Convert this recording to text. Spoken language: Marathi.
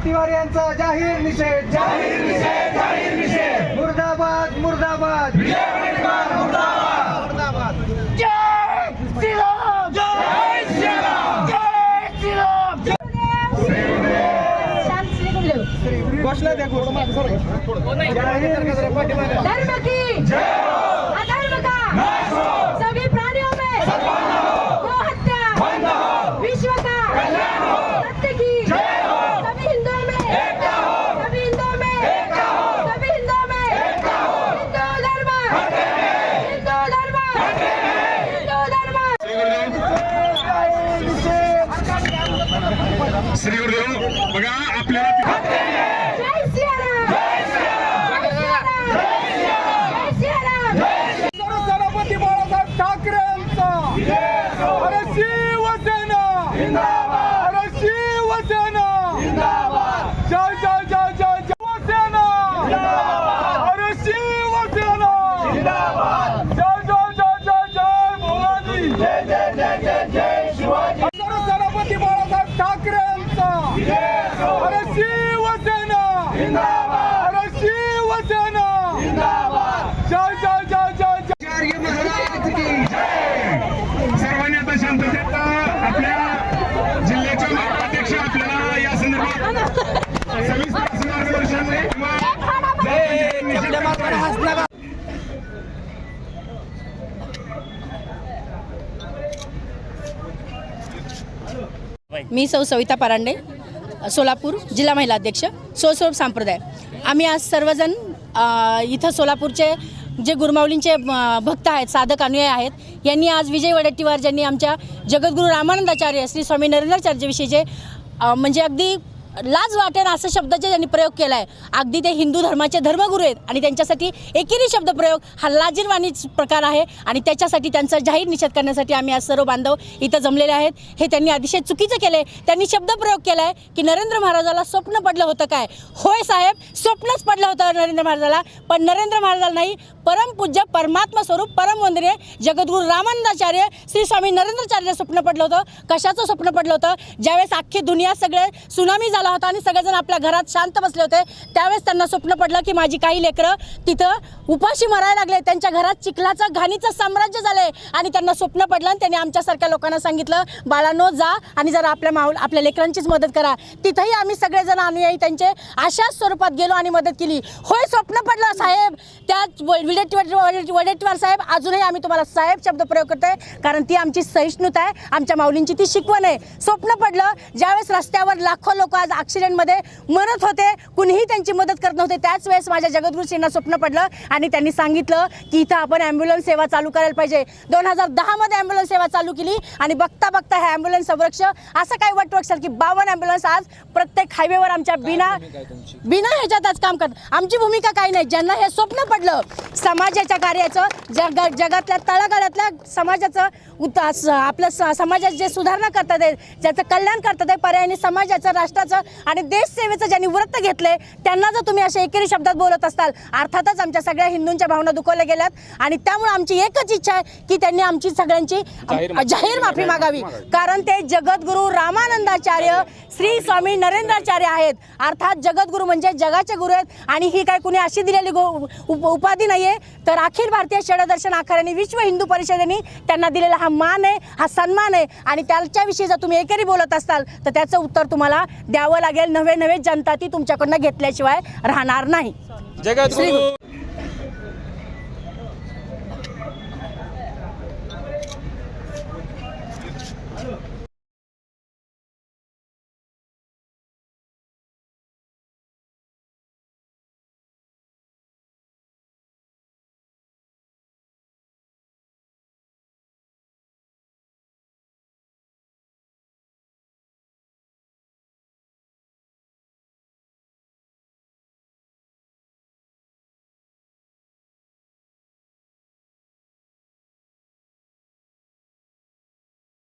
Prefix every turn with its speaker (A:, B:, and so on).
A: वडेट्टीवार यांचा जाहीर निषेध. जाहीर निषेध जाहीर निषेध. मुर्दाबाद मुर्दाबाद. मुर्दाबाद. घोषणा द्या घोषणा जाहीर निषेध पाठीमागे.
B: धर्म की अधर्म का सभी प्राणियों में गो हत्या विश्व का सत्य की सभी हिंदुओं में सभी हिंदुओं में सभी हिंदुओं में हिंदू धर्म हिंदू धर्म हिंदू धर्म
A: जाहीर निषेध
C: श्री गुरुदेव बघा आपल्याला
B: जय सियाराम जय सियाराम जय सियाराम!
A: सभापती बाळासाहेब ठाकरे यांचा. अरे शिवसेना! अरे शिवसेना जय जय जय जय शिवसेना अरे शिवसेना जय जय जय जय जय भवानी जय जय जय जय जय शिवाजी सभापती बाळासाहेब ठाकरे यांचा अरे शिवसेना! शिवसेना! जय जय जय जय जय! महाराज की
C: सर्वांनी आता शांततेत आपल्या जिल्ह्याच्या अध्यक्ष आपल्याला या संदर्भात सविस्तर असं मार्गदर्शन किंवा जय निषेध
D: मी सौ सविता परांडे. सोलापूर जिल्हा महिला अध्यक्ष सोस्वरूप संप्रदाय. आम्ही आज सर्वजण इथं सोलापूरचे जे गुरुमाऊलींचे भक्त आहेत साधक अनुयायी आहेत यांनी आज विजय वडेट्टीवार ज्यांनी आमच्या जगद्गुरू रामानंदाचार्य श्री स्वामी नरेंद्राचार्यविषयीचे म्हणजे अगदी लाज वाटेल असं शब्दाचे त्यांनी प्रयोग केला आहे अगदी ते हिंदू धर्माचे धर्मगुरू आहेत आणि त्यांच्यासाठी एकेरी शब्दप्रयोग हा लाजीरवाणी प्रकार आहे आणि त्याच्यासाठी त्यांचा जाहीर निषेध करण्यासाठी आम्ही आज सर्व बांधव इथं जमलेले आहेत. हे त्यांनी अतिशय चुकीचं केलं आहे त्यांनी शब्दप्रयोग केला आहे की नरेंद्र महाराजाला स्वप्न पडलं होतं काय? होय साहेब स्वप्नच पडलं होतं नरेंद्र महाराजाला. पण नरेंद्र महाराजाला नाही परमपूज्य परमात्मा स्वरूप परमवंदनीय जगद्गुरू रामानंदाचार्य श्री स्वामी नरेंद्राचार्य स्वप्न पडलं होतं. कशाचं स्वप्न पडलं होतं? ज्यावेळेस अख्खी दुनिया सगळे सुनामी आला होता आणि सगळेजण आपल्या घरात शांत बसले होते. त्यावेळेस त्यांना स्वप्न पडलं की माझी काही लेकरं तिथं उपाशी मरायला लागले. त्यांच्या घरात चिखलाचं घाणीचं साम्राज्य झालंय. आणि त्यांना स्वप्न पडलं आणि त्यांनी आमच्यासारख्या लोकांना सांगितलं बाळांनो जा आणि जरा आपल्या माऊल आपल्या लेकरांचीच मदत करा. तिथंही आम्ही सगळेजण अनुयायी त्यांचे अशाच स्वरूपात गेलो आणि मदत केली. होय स्वप्न पडलं साहेब. त्या विडेट्टीवार वडेट्टीवार साहेब अजूनही आम्ही तुम्हाला साहेब शब्द प्रयोग करतोय कारण ती आमची सहिष्णुता आहे. आमच्या माऊलींची ती शिकवण आहे. स्वप्न पडलं. ज्यावेळेस रस्त्यावर लाखो लोक आज ॲक्सिडेंटमध्ये मरत होते. कुणीही त्यांची मदत करत नव्हते. त्याच वेळेस माझ्या जगद्गुरुजींना स्वप्न पडलं आणि त्यांनी सांगितलं की इथं आपण ॲम्ब्युलन्स सेवा चालू करायला पाहिजे. दोन हजार दहामध्ये ॲम्ब्युलन्स सेवा चालू केली आणि बघता बघता ह्या ॲम्ब्युलन्स संरक्ष. असं काही वाटतं असेल की बावन्न ॲम्ब्युलन्स आज प्रत्येक हायवेवर आमच्या बिना बिना ह्याच्यात आज काम करत. आमची भूमिका काही नाही. ज्यांना हे स्वप्न पडलं समाजाच्या कार्याचं जग जगातल्या तळागाळातल्या समाजाचं उत आपलं समाजात जे सुधारणा करतात ज्याचं कल्याण करतात आहे पर्यायाने समाजाचं राष्ट्राचं आणि देशसेवेचं ज्यांनी व्रत घेतलंय त्यांना जर तुम्ही अशा एकेरी शब्दात बोलत असताल अर्थातच आमच्या सगळ्या हिंदूंच्या भावना दुखवल्या गेल्यात आणि त्यामुळे आमची एकच इच्छा आहे की त्यांनी आमची सगळ्यांची जाहीर माफी मागावी. कारण ते जगद्गुरू रामानंदाचार्य श्री स्वामी नरेंद्राचार्य आहेत. अर्थात जगद्गुरू म्हणजे जगाचे गुरु आहेत आणि ही काय कुणी अशी दिलेली उपाधी नाही आहे तर अखिल भारतीय षडदर्शन आखाड्याने विश्व हिंदू परिषदेने त्यांना दिलेला हा मान आहे हा सन्मान आहे. आणि त्याच्याविषयी जर तुम्ही एकेरी बोलत असाल तर त्याचं उत्तर तुम्हाला द्यावं लागेल नवे नवे जनता ती तुमच्याकडनं घेतल्याशिवाय राहणार नाही.
E: जगात